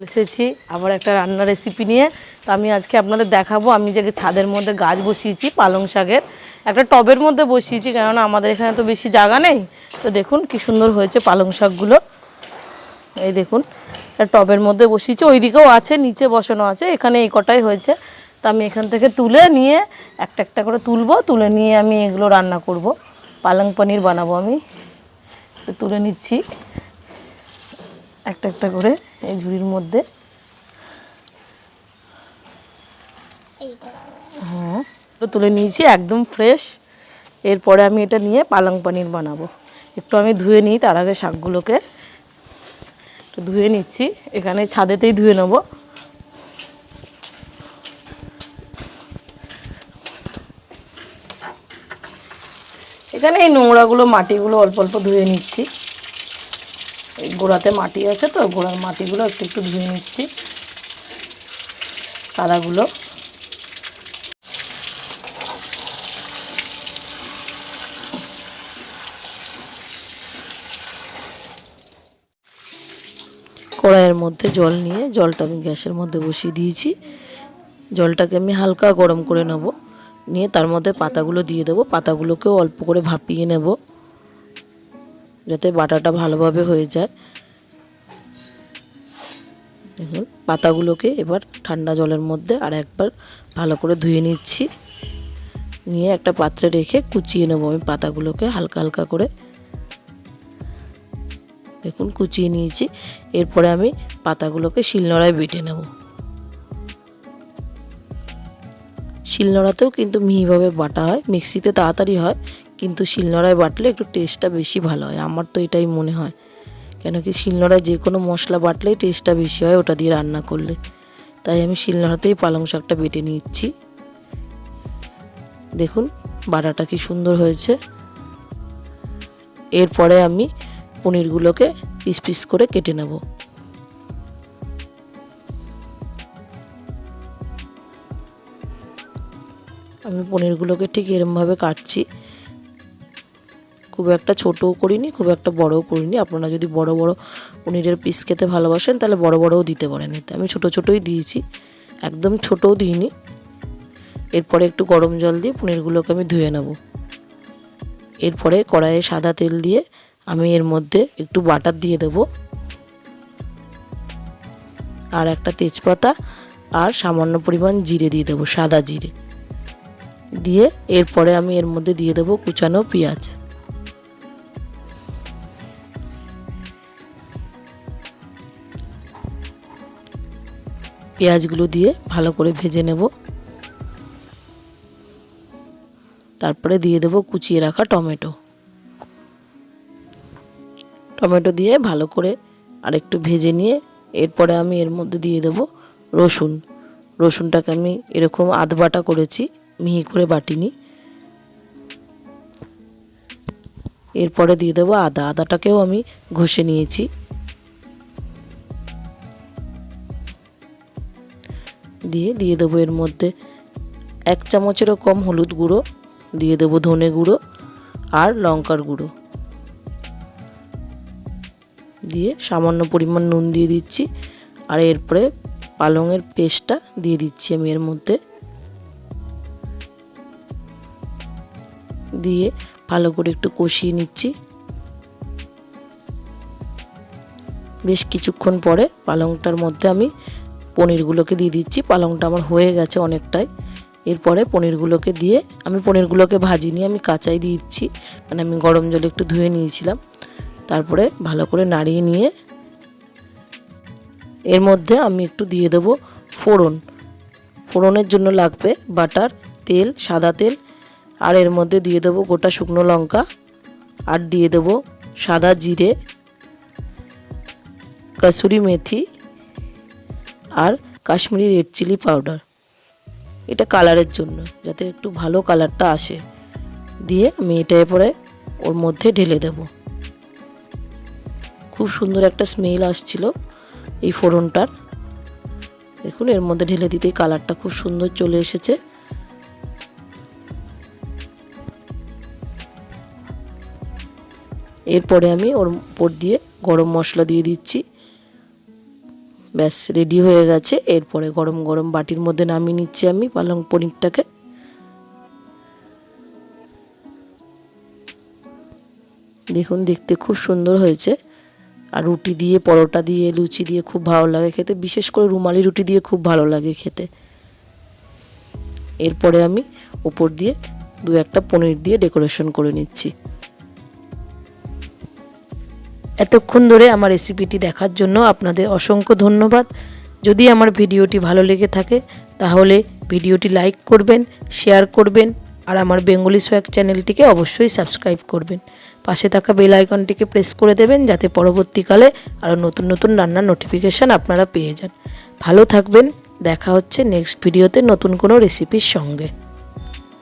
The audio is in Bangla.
এসেছি আবার একটা রান্নার রেসিপি নিয়ে। তো আমি আজকে আপনাদের দেখাবো। আমি যে ছাদের মধ্যে গাছ বসিয়েছি, পালং শাকের, একটা টবের মধ্যে বসিয়েছি, কেননা আমাদের এখানে তো বেশি জায়গা নেই। তো দেখুন কি সুন্দর হয়েছে পালং শাকগুলো। এই দেখুন টবের মধ্যে বসিয়েছি। ওইদিকেও আছে, নিচে বসানো আছে, এখানে এই কটাই হয়েছে। তো আমি এখান থেকে তুলে নিয়ে একটা একটা করে তুলবো, তুলে নিয়ে আমি এগুলো রান্না করব। পালং পনির বানাবো আমি। তুলে নিচ্ছি। একটা একটা করে। এই ঝুড়ির মধ্যে। হ্যাঁ তুলে নিয়েছি, একদম ফ্রেশ এরপরে আমি এটা নিয়ে পালং পনির বানাবো। একটু আমি ধুয়ে নিই, তার আগে শাকগুলোকে। একটু ধুয়ে নিচ্ছি, এখানে ছাদেতেই ধুয়ে নেব। এখানে এই নোংরাগুলো, মাটিগুলো অল্প অল্প ধুয়ে নিচ্ছি। এই গোড়াতে মাটি আছে তো, গোড়ার মাটিগুলো একটু একটু ধুয়ে নিচ্ছি। কাদাগুলো কড়াইয়ের মধ্যে জল নিয়ে, জলটা আমি গ্যাসের মধ্যে বসিয়ে দিয়েছি। জলটাকে আমি হালকা গরম করে নেব। নিয়ে তার মধ্যে পাতাগুলো দিয়ে দেবো। পাতাগুলোকেও অল্প করে ভাপিয়ে নেব। যাতে বাটাটা ভালোভাবে হয়ে যায়। দেখুন, পাতাগুলোকে এবার ঠান্ডা জলের মধ্যে আর একবার ভালো করে ধুয়ে নিচ্ছি। নিয়ে একটা পাত্রে রেখে কুচিয়ে নেব আমি পাতাগুলোকে হালকা হালকা করে। দেখুন, কুচিয়ে নিয়েছি। এরপরে আমি পাতাগুলোকে শিলনোড়ায় বেটে নেব। শিলনোড়াতেও কিন্তু মিহিভাবে বাটা হয়, মিক্সিতে তাড়াতাড়ি হয় কিন্তু শিলনোড়ায় বাটলে একটু টেস্টটা বেশি ভালো হয়, আমার তো এটাই মনে হয়। কেন কি শিলনোড়ায় যে কোনো মশলা বাটলেই টেস্টটা বেশি হয় ওটা দিয়ে রান্না করলে। তাই আমি শিলনোড়াতেই পালং শাকটা বেটে নিচ্ছি। দেখুন, বাটাটা কি সুন্দর হয়েছে। এরপরে আমি পনিরগুলোকে পিস পিস করে কেটে নেব। আমি পনিরগুলোকে ঠিক এরমভাবে কাটছি। খুব একটা ছোটও করিনি, খুব একটা বড়ও করিনি। আপনারা যদি বড় বড় পনিরের পিস খেতে ভালোবাসেন, তাহলে বড় বড়ও দিতে পারেন এতে। আমি ছোট ছোটই দিয়েছি, একদম ছোটও দিইনি। এরপরে একটু গরম জল দিয়ে পনিরগুলোকে আমি ধুয়ে নেব। এরপরে কড়াইয়ে সাদা তেল দিয়ে আমি এর মধ্যে একটু বাটার দিয়ে দেব। আর একটা তেজপাতা আর সামান্য পরিমাণ জিরে দিয়ে দেবো, সাদা জিরে। দিয়ে এরপরে আমি এর মধ্যে দিয়ে দেবো কুচানো পেঁয়াজ। পেঁয়াজগুলো দিয়ে ভালো করে ভেজে নেব। তারপরে দিয়ে দেবো কুচিয়ে রাখা টমেটো। টমেটো দিয়ে ভালো করে আর একটু ভেজে নিয়ে এরপরে আমি এর মধ্যে দিয়ে দেবো রসুন। রসুনটাকে আমি এরকম আধ বাটা করেছি, মিহি করে বাটিনি। এরপরে দিয়ে দেবো আদা। আদাটাকেও আমি ঘষে নিয়েছি। দিয়ে দিয়ে দেবো এর মধ্যে এক চামচেরও কম হলুদ গুঁড়ো, দিয়ে দেবো ধনে গুঁড়ো আর লঙ্কার গুঁড়ো। দিয়ে সামান্য পরিমাণ নুন দিয়ে দিচ্ছি আর এরপরে পালংয়ের পেস্টটা দিয়ে দিচ্ছি আমি এর মধ্যে। দিয়ে ভালো করে একটু কষিয়ে নিচ্ছি। বেশ কিছুক্ষণ পরে পালংটার মধ্যে আমি পনিরগুলোকে দিয়ে দিচ্ছি। পালংটা আমার হয়ে গেছে অনেকটাই। এরপরে পনিরগুলোকে দিয়ে আমি পনিরগুলোকে ভাজিনি, আমি কাঁচাই দিচ্ছি। মানে আমি গরম জলে একটু ধুয়ে নিয়েছিলাম। তারপরে ভালো করে নাড়িয়ে নিয়ে এর মধ্যে আমি একটু দিয়ে দেব ফোড়ন। ফোড়নের জন্য লাগবে বাটার, তেল, সাদা তেল। আর এর মধ্যে দিয়ে দেবো গোটা শুকনো লঙ্কা। আর দিয়ে দেবো সাদা জিরে, কাসুরি মেথি। আর কাশ্মীরি রেড চিলি পাউডার এটা কালারের জন্য, যাতে একটু ভালো কালারটা আসে। দিয়ে আমি এটা এরপরে ওর মধ্যে ঢেলে দেবো। খুব সুন্দর একটা স্মেল আসছিল এই ফোড়নটার। দেখুন, এর মধ্যে ঢেলে দিতেই কালারটা খুব সুন্দর চলে এসেছে। এরপরে আমি ওর উপর দিয়ে গরম মশলা দিয়ে দিচ্ছি। ব্যাস রেডি হয়ে গেছে। এরপরে গরম গরম বাটির মধ্যে নামিয়ে নিচ্ছি আমি পালং পনিরটাকে। দেখুন, দেখতে খুব সুন্দর হয়েছে। আর রুটি দিয়ে, পরোটা দিয়ে, লুচি দিয়ে খুব ভালো লাগে খেতে। বিশেষ করে রুমালি রুটি দিয়ে খুব ভালো লাগে খেতে। এরপরে আমি উপর দিয়ে দু একটা পনির দিয়ে ডেকোরেশন করে নিচ্ছি। এতক্ষণ ধরে আমার রেসিপিটি দেখার জন্য আপনাদের অসংখ্য ধন্যবাদ। যদি আমার ভিডিওটি ভালো লেগে থাকে, তাহলে ভিডিওটি লাইক করবেন, শেয়ার করবেন, আর আমার বেঙ্গলি সোয়াক চ্যানেলটিকে অবশ্যই সাবস্ক্রাইব করবেন। পাশে থাকা বেল আইকনটিকে প্রেস করে দেবেন, যাতে পরবর্তীকালে আরও নতুন নতুন রান্নার নোটিফিকেশান আপনারা পেয়ে যান। ভালো থাকবেন, দেখা হচ্ছে নেক্সট ভিডিওতে নতুন কোনো রেসিপির সঙ্গে।